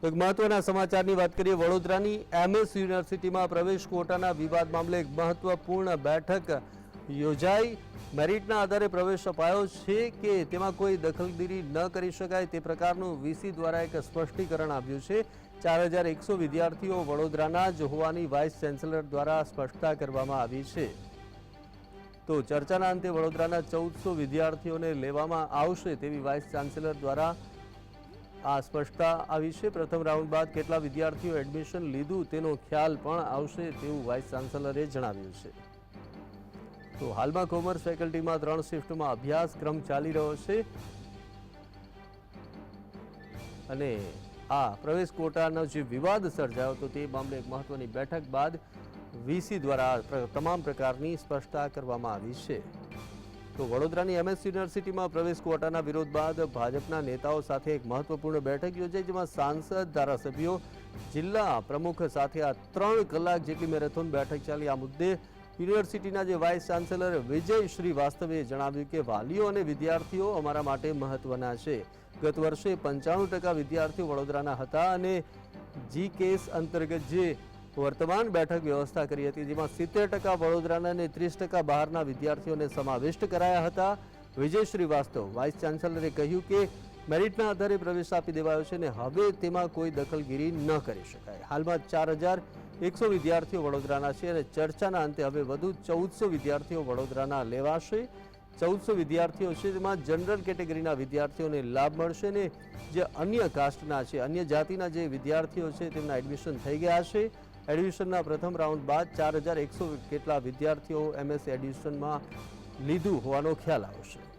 એક મહત્વના સમાચારની વાત કરીએ, વડોદરાની એમએસ યુનિવર્સિટીમાં પ્રવેશ કોટાના વિવાદ મામલે એક મહત્વપૂર્ણ બેઠક યોજાઈ. મેરિટના આધારે પ્રવેશ અપાયો છે કે તેમાં કોઈ દખલગીરી ન કરી શકાય તે પ્રકારનું વીસી દ્વારા એક સ્પષ્ટીકરણ આવ્યું છે. ચાર હજાર એકસો વિદ્યાર્થીઓ વડોદરાના જ હોવાની વાઇસ ચાન્સેલર દ્વારા સ્પષ્ટતા કરવામાં આવી છે. તો ચર્ચાના અંતે વડોદરાના ચૌદસો વિદ્યાર્થીઓને લેવામાં આવશે તેવી વાઇસ ચાન્સેલર દ્વારા આ સ્પષ્ટતા આવી છે. પ્રથમ રાઉન્ડ બાદ કેટલા વિદ્યાર્થીઓ એડમિશન લીધું તેનો ખ્યાલ પણ આવશે તેવું વાઇસ ચાન્સેલરે જણાવ્યું છે. તો હાલમાં કોમર્સ ફેકલ્ટીમાં ત્રણ શિફ્ટમાં અભ્યાસક્રમ ચાલી રહ્યો છે. અને આ પ્રવેશ કોટાનો જે વિવાદ સર્જાયો હતો તે મામલે એક મહત્વની બેઠક બાદ વીસી દ્વારા તમામ પ્રકારની સ્પષ્ટતા કરવામાં આવી છે. તો વડોદરાની એમએસ યુનિવર્સિટીમાં પ્રવેશ કોટાના વિરોધ બાદ ભાજપના નેતાઓ સાથે એક મહત્વપૂર્ણ બેઠક યોજાઈ, જેમાં સાંસદ, ધારાસભ્યો, જિલ્લા પ્રમુખ સાથે આ ત્રણ કલાક જેટલી મેરેથોન બેઠક ચાલી. આ મુદ્દે યુનિવર્સિટીના જે વાઇસ ચાન્સેલર વિજય શ્રીવાસ્તવે જણાવ્યું કે વાલીઓ અને વિદ્યાર્થીઓ અમારા માટે મહત્વના છે. ગત વર્ષે પંચાણું ટકા વિદ્યાર્થીઓ વડોદરાના હતા અને જી કેસ અંતર્ગત જે વર્તમાન બેઠક વ્યવસ્થા કરી હતી, જેમાં સિત્તેર ટકા વડોદરાના અને ત્રીસ ટકા બહારના વિદ્યાર્થીઓને સમાવિષ્ટ કરાયા હતા. વિજય શ્રીવાસ્તવ, વાઇસ ચાન્સેલરે કહ્યું કે, મેરિટના આધારે પ્રવેશ આપી દેવાયો છે અને હવે તેમાં કોઈ દખલગીરી ન કરી શકાય. હાલમાં ચાર હજાર એકસો વિદ્યાર્થીઓ વડોદરાના છે અને ચર્ચાના અંતે હવે વધુ ચૌદસો વિદ્યાર્થીઓ વડોદરાના લેવાશે. ચૌદસો વિદ્યાર્થીઓ છે, જેમાં જનરલ કેટેગરીના વિદ્યાર્થીઓને લાભ મળશે ને જે અન્ય કાસ્ટના છે, અન્ય જાતિના જે વિદ્યાર્થીઓ છે, તેમના એડમિશન થઈ ગયા છે. એડમિશનના પ્રથમ રાઉન્ડ બાદ ચાર હજાર એકસો કેટલા વિદ્યાર્થીઓ એમએસ એડમિશનમાં લીધું હોવાનો ખ્યાલ આવશે